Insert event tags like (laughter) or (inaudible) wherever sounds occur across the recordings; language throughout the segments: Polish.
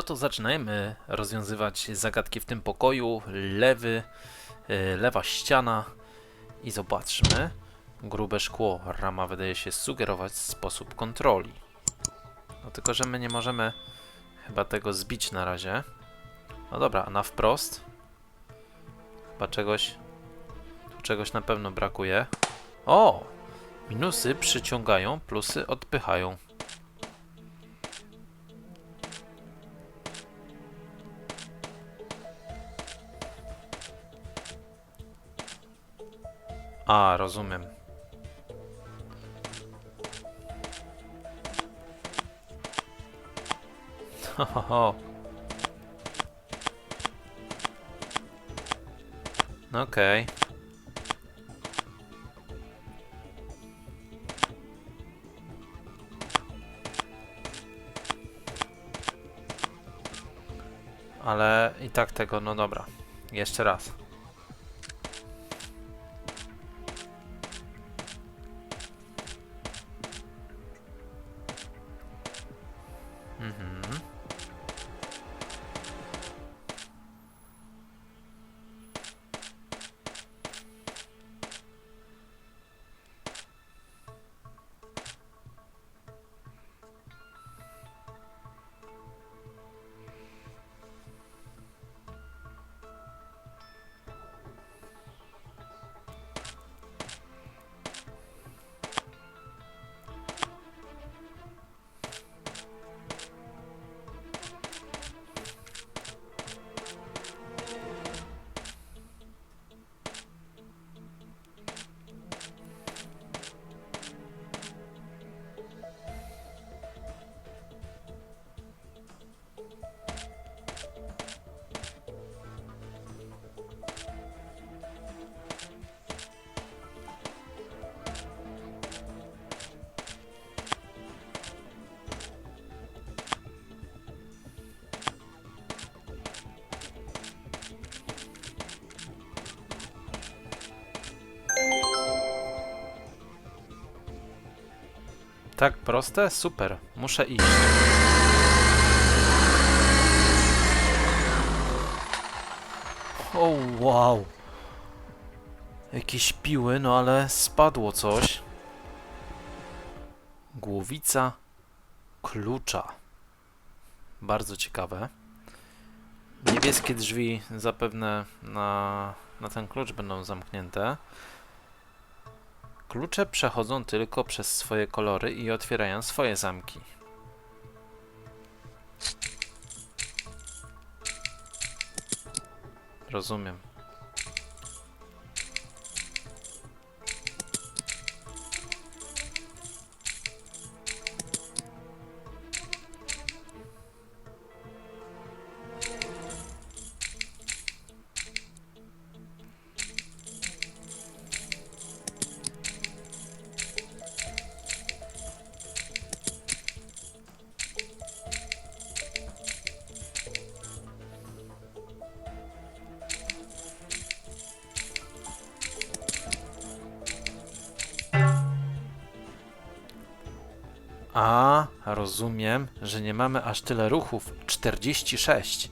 No to zaczynajmy rozwiązywać zagadki w tym pokoju. Lewy, e, lewa ściana i zobaczmy. Grube szkło. Rama wydaje się sugerować sposób kontroli. No tylko, że my nie możemy chyba tego zbić na razie. No dobra, a na wprost? Chyba czegoś... Tu czegoś na pewno brakuje. O! Minusy przyciągają, plusy odpychają. A, rozumiem. Ho, ho, ho. Okej. Ale i tak tego, no dobra. Jeszcze raz. Tak proste? Super. Muszę iść. O, wow. Jakieś piły, no ale spadło coś. Głowica klucza. Bardzo ciekawe. Niebieskie drzwi zapewne na, na ten klucz będą zamknięte. Klucze przechodzą tylko przez swoje kolory i otwierają swoje zamki. Rozumiem. Rozumiem, że nie mamy aż tyle ruchów. 46.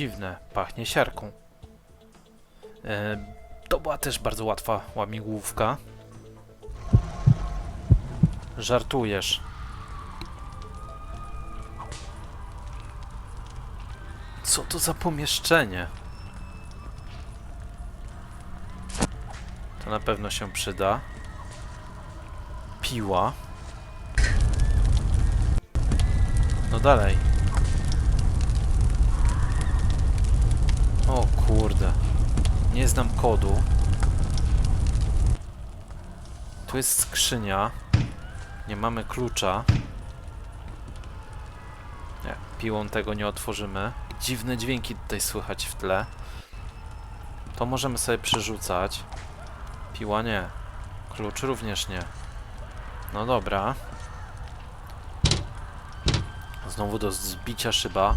Dziwne, pachnie siarką. E, to była też bardzo łatwa łamigłówka. Żartujesz. Co to za pomieszczenie? To na pewno się przyda. Piła. No dalej. O kurde. Nie znam kodu. Tu jest skrzynia. Nie mamy klucza. Nie, piłą tego nie otworzymy. Dziwne dźwięki tutaj słychać w tle. To możemy sobie przerzucać. Piła nie. Klucz również nie. No dobra. Znowu do zbicia szyba.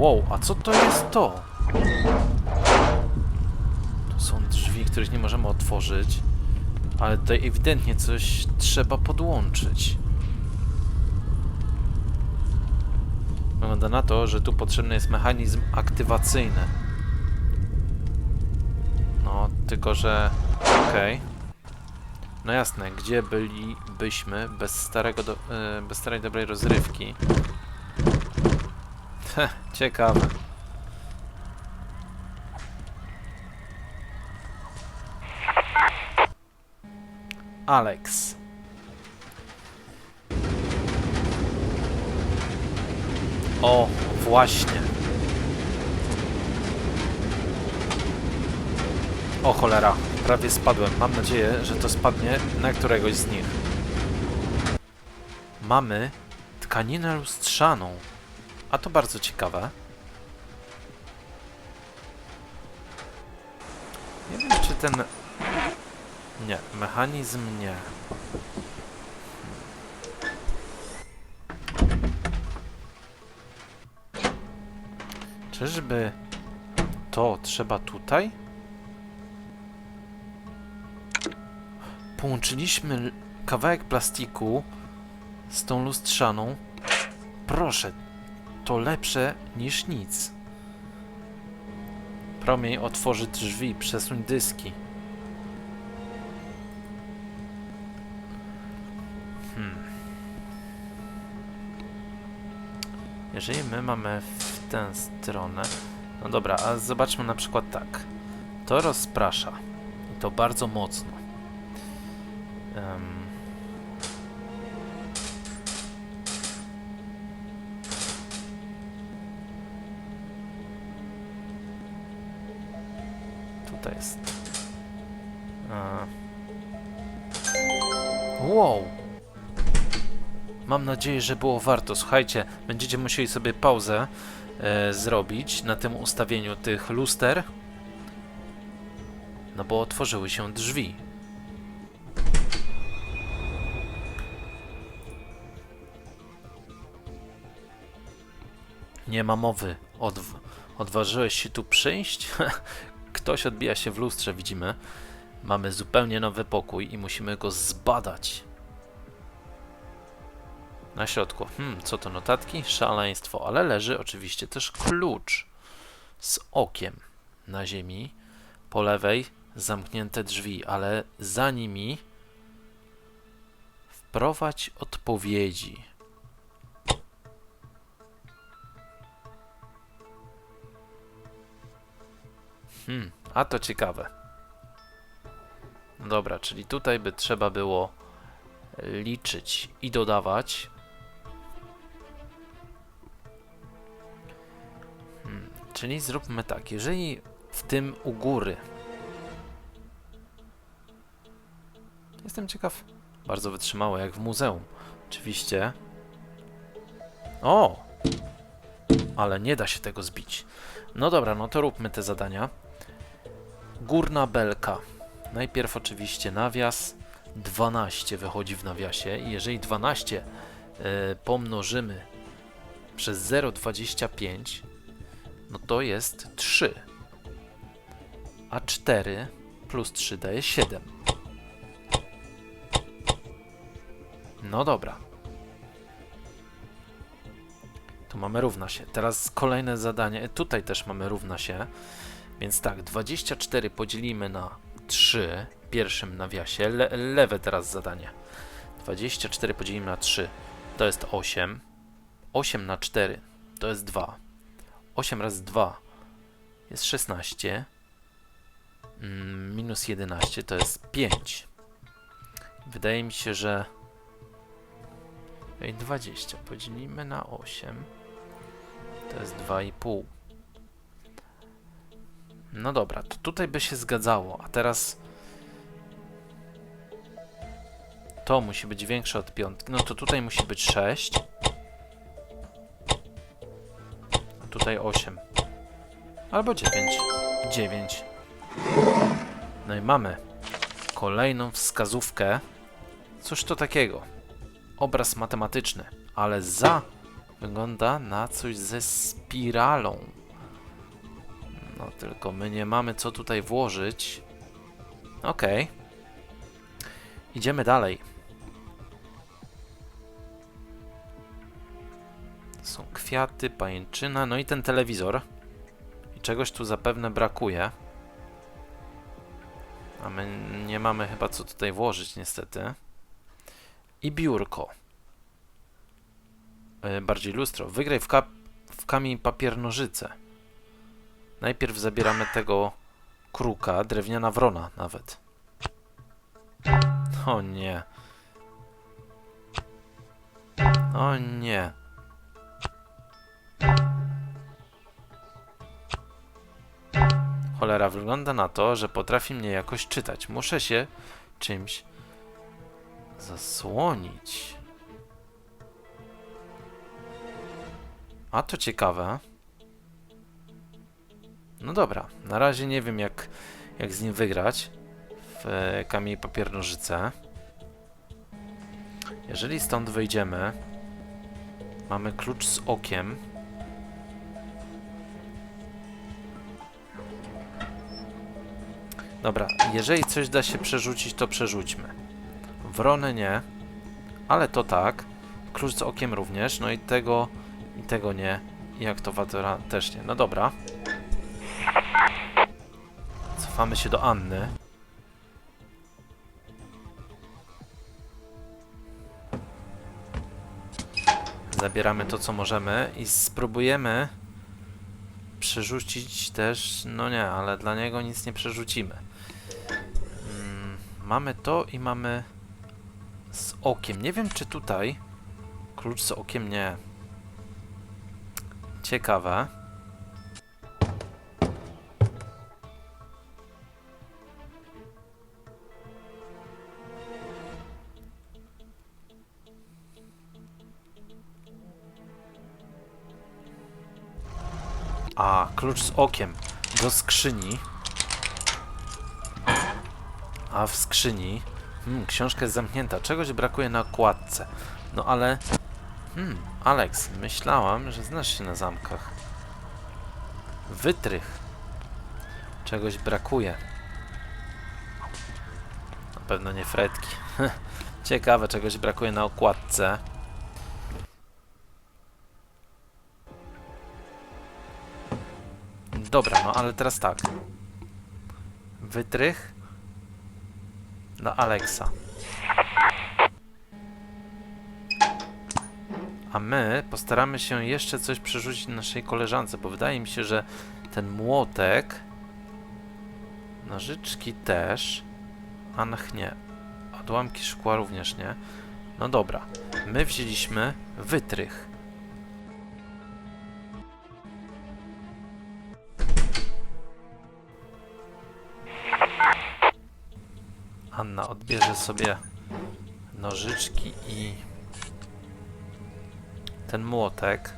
Wow, a co to jest to? To są drzwi, których nie możemy otworzyć. Ale tutaj ewidentnie coś trzeba podłączyć. Wygląda na to, że tu potrzebny jest mechanizm aktywacyjny. No, tylko że... Okej. No jasne, gdzie bylibyśmy bez starego do, e, bez starej dobrej rozrywki? Ciekawe. Alex. O, właśnie. O cholera, prawie spadłem. Mam nadzieję, że to spadnie na któregoś z nich. Mamy tkaninę lustrzaną. A to bardzo ciekawe. Nie wiem, czy ten... Nie, mechanizm nie. Czyżby to trzeba tutaj? Połączyliśmy kawałek plastiku z tą lustrzaną. Proszę, to lepsze niż nic. Promień otworzy drzwi, przesuń dyski. Hmm. Jeżeli my mamy w tę stronę... No dobra, a zobaczmy na przykład tak. To rozprasza. I to bardzo mocno. Em, Wow! Mam nadzieję, że było warto. Słuchajcie, będziecie musieli sobie pauzę e, zrobić na tym ustawieniu tych luster. No bo otworzyły się drzwi. Nie ma mowy. Odw odważyłeś się tu przyjść? (laughs) Ktoś odbija się w lustrze, widzimy. Mamy zupełnie nowy pokój i musimy go zbadać. Na środku. Hmm, co to notatki? Szaleństwo, ale leży oczywiście też klucz z okiem na ziemi. Po lewej zamknięte drzwi, ale za nimi wprowadź odpowiedzi. Hmm, a to ciekawe. Dobra, czyli tutaj by trzeba było liczyć i dodawać. Hmm, czyli zróbmy tak, jeżeli w tym u góry. Jestem ciekaw. Bardzo wytrzymałe, jak w muzeum. Oczywiście. O! Ale nie da się tego zbić. No dobra, no to róbmy te zadania. Górna belka. Najpierw oczywiście nawias. 12 wychodzi w nawiasie i jeżeli 12 e, pomnożymy przez 0,25 no to jest 3. A 4 plus 3 daje 7. No dobra. Tu mamy równa się. Teraz kolejne zadanie. Tutaj też mamy równa się. Więc tak, 24 podzielimy na 3 w pierwszym nawiasie. Le lewe teraz zadanie. 24 podzielimy na 3 to jest 8. 8 na 4 to jest 2. 8 razy 2 jest 16. Mm, minus 11 to jest 5. Wydaje mi się, że Ej, 20 podzielimy na 8 to jest 2,5. No dobra, to tutaj by się zgadzało, a teraz... To musi być większe od piątki, no to tutaj musi być 6. A tutaj 8. Albo 9. 9. No i mamy kolejną wskazówkę. Cóż to takiego? Obraz matematyczny, ale za wygląda na coś ze spiralą. No tylko my nie mamy co tutaj włożyć. Okej. Idziemy dalej. Są kwiaty, pajęczyna, no i ten telewizor. I czegoś tu zapewne brakuje. A my nie mamy chyba co tutaj włożyć niestety. I biurko. E, bardziej lustro. Wygraj w, kap w kamień papier nożyce. Najpierw zabieramy tego kruka, drewniana wrona nawet. O nie. O nie. Cholera, wygląda na to, że potrafi mnie jakoś czytać. Muszę się czymś zasłonić. A to ciekawe. No dobra, na razie nie wiem jak, jak z nim wygrać w e, kamień papier. Jeżeli stąd wyjdziemy, mamy klucz z okiem. Dobra, jeżeli coś da się przerzucić, to przerzućmy. Wrony nie, ale to tak. Klucz z okiem również, no i tego i tego nie. I aktowatora też nie. No dobra. Cofamy się do Anny. Zabieramy to, co możemy i spróbujemy przerzucić też... No nie, ale dla niego nic nie przerzucimy. Mm, mamy to i mamy z okiem. Nie wiem, czy tutaj klucz z okiem nie. Ciekawe. Klucz z okiem do skrzyni. A w skrzyni. Hmm, książka jest zamknięta. Czegoś brakuje na okładce. No ale. Hmm, Alex, myślałam, że znasz się na zamkach. Wytrych. Czegoś brakuje. Na pewno nie fretki. (laughs) Ciekawe, czegoś brakuje na okładce. Dobra, no ale teraz tak. Wytrych dla Alexa. A my postaramy się jeszcze coś przerzucić naszej koleżance, bo wydaje mi się, że ten młotek, nożyczki też, Anch nie, odłamki szkła również nie. No dobra, my wzięliśmy wytrych. Anna odbierze sobie nożyczki i ten młotek.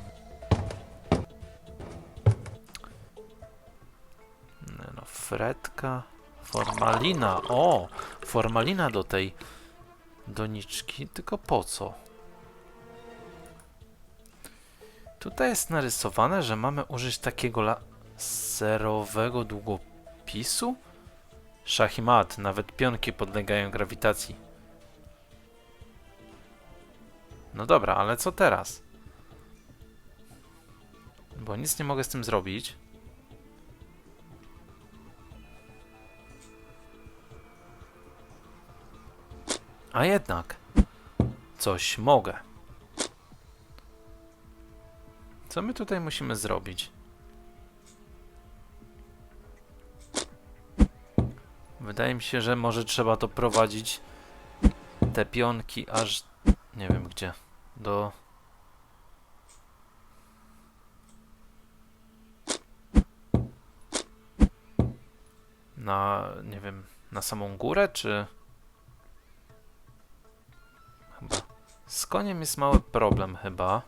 No, fredka. Formalina. O! Formalina do tej doniczki. Tylko po co? Tutaj jest narysowane, że mamy użyć takiego laserowego długopisu? Szach i mat. Nawet pionki podlegają grawitacji. No dobra, ale co teraz? Bo nic nie mogę z tym zrobić. A jednak coś mogę. Co my tutaj musimy zrobić? Wydaje mi się, że może trzeba to prowadzić te pionki aż nie wiem gdzie. Do Na, nie wiem, na samą górę, czy... Chyba. Z koniem jest mały problem chyba.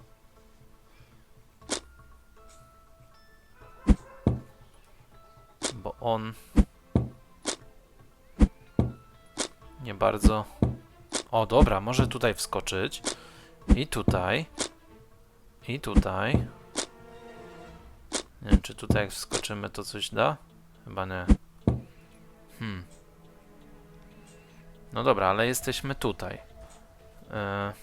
Bo on... Nie bardzo... O, dobra, może tutaj wskoczyć. I tutaj. I tutaj. Nie wiem, czy tutaj jak wskoczymy to coś da? Chyba nie. Hmm. No dobra, ale jesteśmy tutaj. E...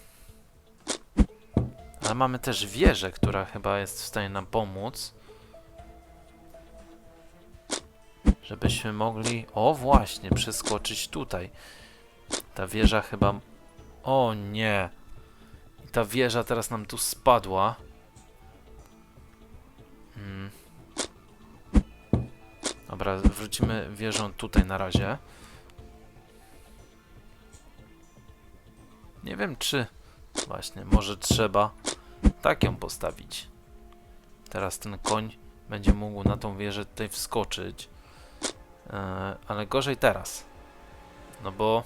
Ale mamy też wieżę, która chyba jest w stanie nam pomóc. Żebyśmy mogli... O właśnie, przeskoczyć tutaj. Ta wieża chyba... O nie! I ta wieża teraz nam tu spadła. Hmm. Dobra, wrócimy wieżą tutaj na razie. Nie wiem czy... Właśnie, może trzeba tak ją postawić. Teraz ten koń będzie mógł na tą wieżę tutaj wskoczyć. E, ale gorzej teraz. No bo...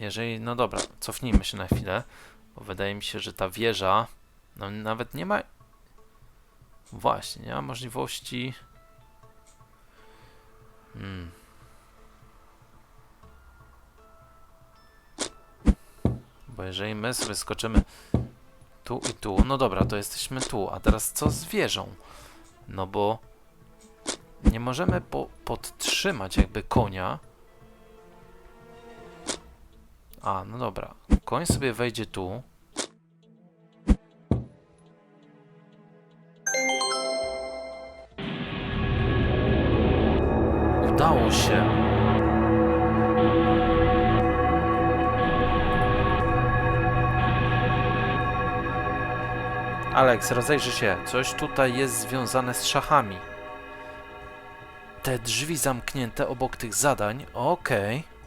Jeżeli... No dobra, cofnijmy się na chwilę. Bo wydaje mi się, że ta wieża... No nawet nie ma... Właśnie, nie ma możliwości... Hmm. Bo jeżeli my sobie skoczymy tu i tu, no dobra, to jesteśmy tu, a teraz co z wieżą? No bo nie możemy po podtrzymać jakby konia. A, no dobra. Koń sobie wejdzie tu. Udało się. Alex, rozejrzyj się. Coś tutaj jest związane z szachami. Te drzwi zamknięte obok tych zadań. Okej.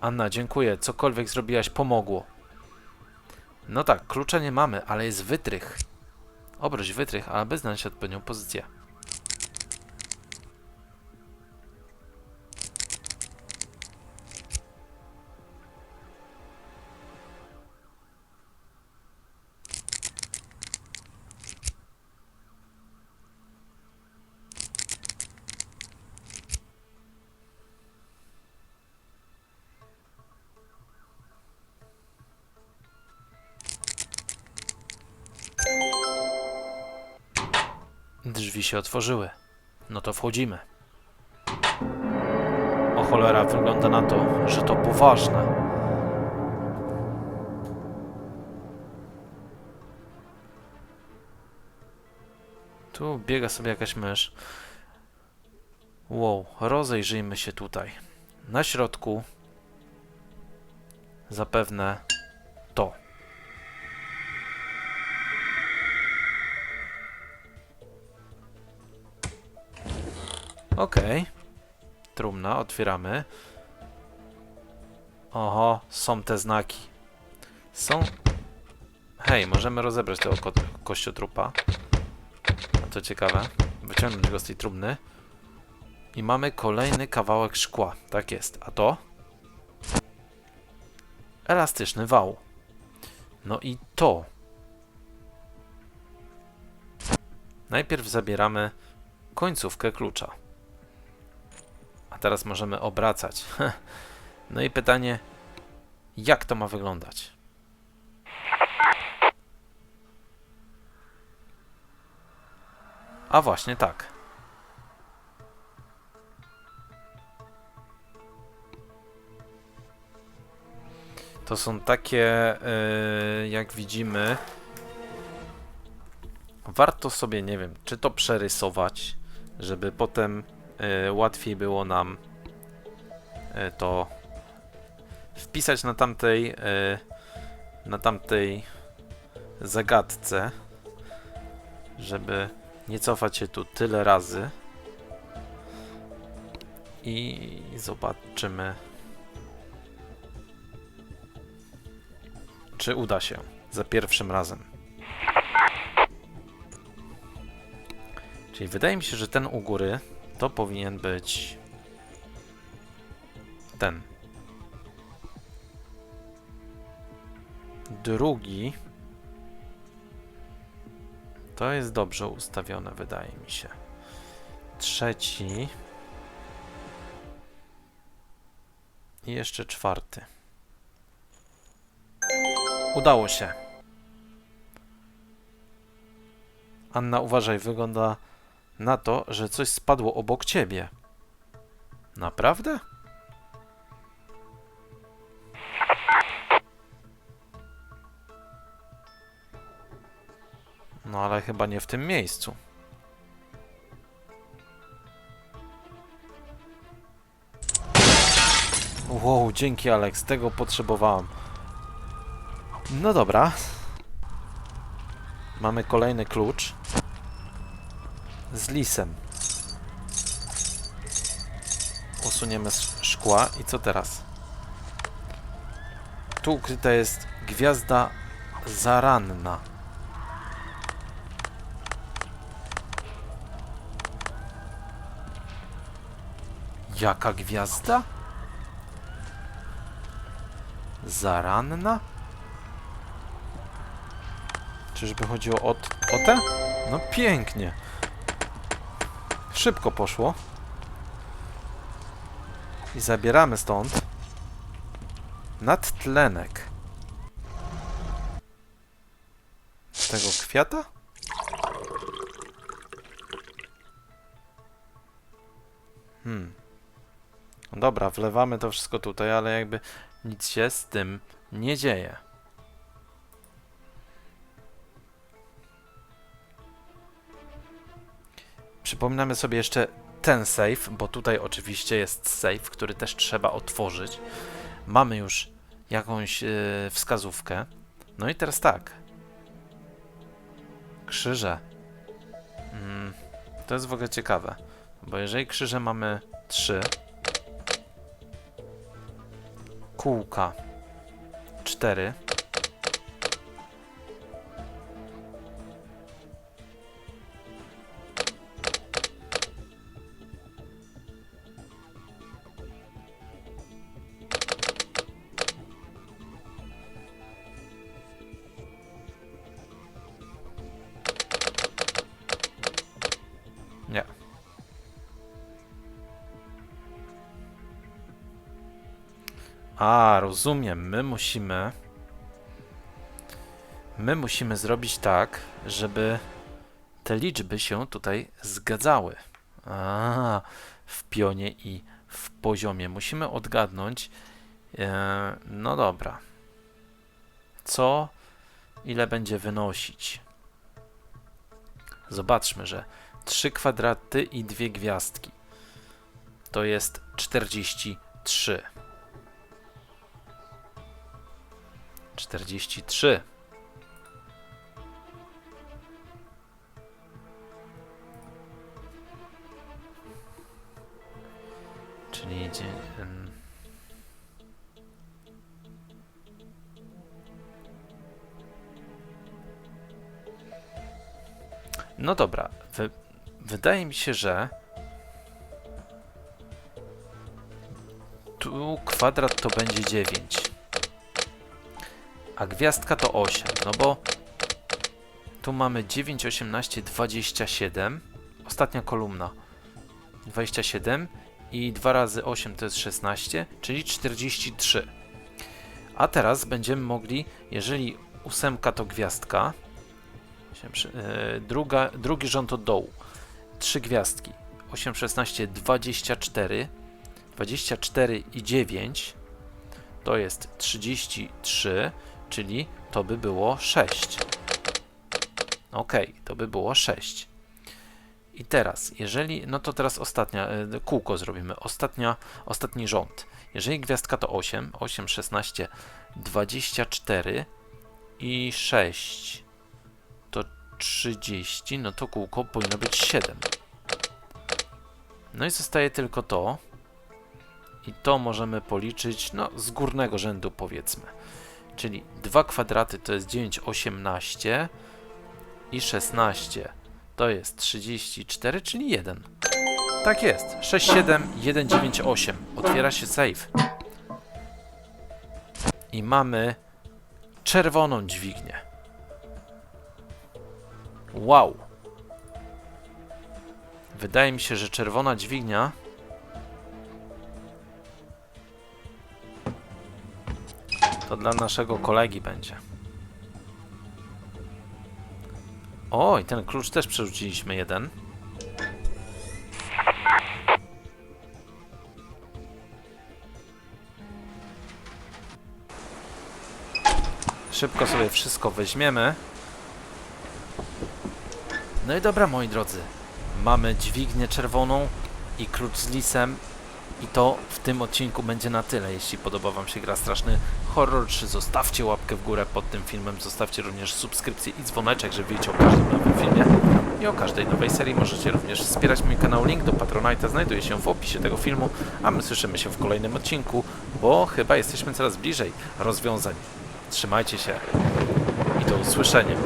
Anna, dziękuję. Cokolwiek zrobiłaś, pomogło. No tak, klucza nie mamy, ale jest wytrych. Obróć wytrych, aby znaleźć odpowiednią pozycję. Drzwi się otworzyły. No to wchodzimy. O cholera, wygląda na to, że to poważne. Tu biega sobie jakaś mysz. Wow, rozejrzyjmy się tutaj. Na środku zapewne Okej. Trumna, otwieramy. Oho, są te znaki. Są... Hej, możemy rozebrać tego ko kościotrupa. A to ciekawe. Wyciągnąć go z tej trumny. I mamy kolejny kawałek szkła. Tak jest. A to? Elastyczny wał. No i to. Najpierw zabieramy końcówkę klucza. Teraz możemy obracać. (laughs) No i pytanie, jak to ma wyglądać? A właśnie tak. To są takie, yy, jak widzimy, warto sobie, nie wiem, czy to przerysować, żeby potem łatwiej było nam y, to wpisać na tamtej y, na tamtej zagadce, żeby nie cofać się tu tyle razy. I zobaczymy, czy uda się za pierwszym razem. Czyli wydaje mi się, że ten u góry to powinien być ten. Drugi to jest dobrze ustawione, wydaje mi się. Trzeci i jeszcze czwarty. Udało się. Anna, uważaj, wygląda na to, że coś spadło obok ciebie. Naprawdę? No ale chyba nie w tym miejscu. Wow, dzięki Alex, tego potrzebowałem. No dobra. Mamy kolejny klucz. Z lisem. Usuniemy sz- szkła i co teraz? Tu ukryta jest gwiazda zaranna. Jaka gwiazda? Zaranna? Czyżby chodziło o, o tę? No pięknie. Szybko poszło. I zabieramy stąd nadtlenek tego kwiata? Hmm. Dobra, wlewamy to wszystko tutaj, ale jakby nic się z tym nie dzieje. Przypominamy sobie jeszcze ten save, bo tutaj oczywiście jest save, który też trzeba otworzyć. Mamy już jakąś e, wskazówkę. No i teraz tak. Krzyże. Mm, to jest w ogóle ciekawe, bo jeżeli krzyże mamy 3, kółka 4, rozumiem. My musimy. My musimy zrobić tak, żeby te liczby się tutaj zgadzały. A, w pionie i w poziomie. Musimy odgadnąć. E, no dobra. Co, ile będzie wynosić? Zobaczmy, że 3 kwadraty i dwie gwiazdki. To jest 43. 43. Czyli idzie. No dobra, wy, wydaje mi się, że tu kwadrat to będzie 9, a gwiazdka to 8, no bo tu mamy 9, 18, 27, ostatnia kolumna 27 i 2 razy 8 to jest 16, czyli 43. A teraz będziemy mogli, jeżeli ósemka to gwiazdka, e, druga, drugi rząd od dołu. Trzy gwiazdki. 8, 16, 24. 24 i 9 to jest 33, czyli to by było 6. Ok, to by było 6. I teraz, jeżeli, no to teraz ostatnia, e, kółko zrobimy. Ostatnia, ostatni rząd. Jeżeli gwiazdka to 8, 8, 16, 24 i 6 to 30, no to kółko powinno być 7. No i zostaje tylko to. I to możemy policzyć, no, z górnego rzędu powiedzmy. Czyli 2 kwadraty to jest 9, 18 i 16 To jest 34, czyli 1. Tak jest. 67198. Otwiera się safe. I mamy czerwoną dźwignię. Wow. Wydaje mi się, że czerwona dźwignia to dla naszego kolegi będzie. O, i ten klucz też przerzuciliśmy jeden. Szybko sobie wszystko weźmiemy. No i dobra, moi drodzy. Mamy dźwignię czerwoną i klucz z lisem. I to w tym odcinku będzie na tyle. Jeśli podoba Wam się gra Straszny Horror 3, zostawcie łapkę w górę pod tym filmem. Zostawcie również subskrypcję i dzwoneczek, żeby wiedzieć o każdym nowym filmie i o każdej nowej serii. Możecie również wspierać mój kanał. Link do Patronite'a znajduje się w opisie tego filmu, a my słyszymy się w kolejnym odcinku, bo chyba jesteśmy coraz bliżej rozwiązań. Trzymajcie się i do usłyszenia.